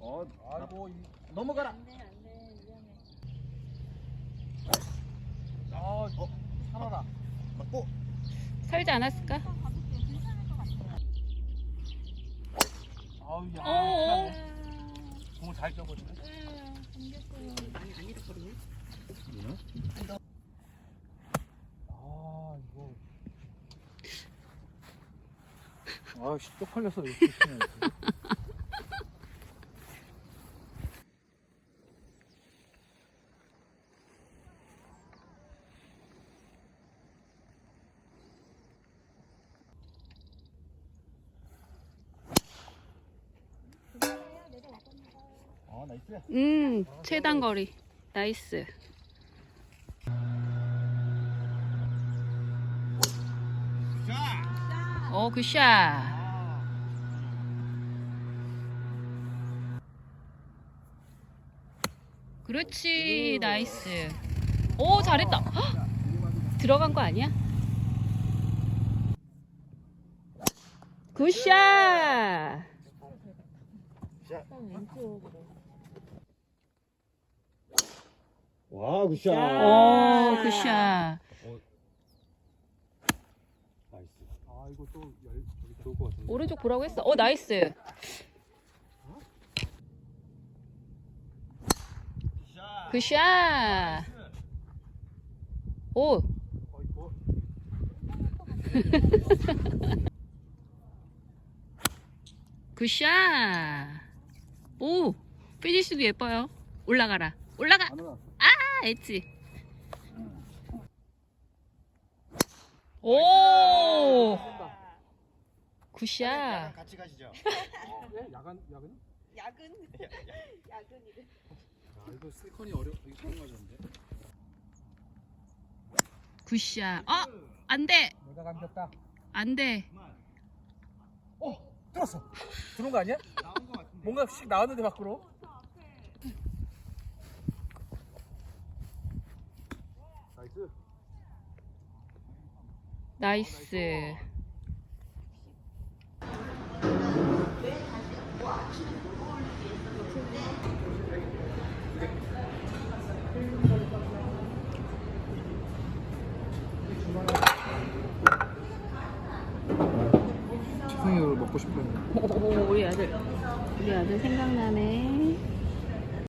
어, 아이고 이 넘어가라. 안돼 안돼 위험해. 아, 어, 살아라. 맞고. 살지 않았을까? 아우 야. 어어. 공을 잘 껴버리네. 아 이거. 아씨 쪽팔려서 이렇게 치네. 어, 나이스. 음, 최단 거리. 나이스. 자. 어, 굿샷. 그렇지, 나이스. 오, 잘했다. 헉! 들어간 거 아니야? 굿샷. 자. 왼쪽으로. 와, 굿샷. 오, 굿샷. 나이스. 아 이거 또 열, 저기 좋을 것 같은데. 오른쪽 보라고 했어. 어, 나이스. 굿샷. 오, 어이구. 굿샷. 오, 피니쉬도 예뻐요. 올라가라. 올라가. 안 올라왔어. 아, 엣지. 오, 굿샷. 같이 가시죠. 예? 야간 야간? 야근. 야근이래. 아 이거 세컨이 어려 이거 처음 맞았는데. 굿샷. 어, 안 돼. 내가 감겼다. 안 돼. 어 들었어. 들어온 거 아니야? 나온 것 같은데. 뭔가 씩 나왔는데 밖으로. 나이스. 나이스. 이걸 먹고 싶었네. 오, 우리 아들. 우리 아들 생각나네.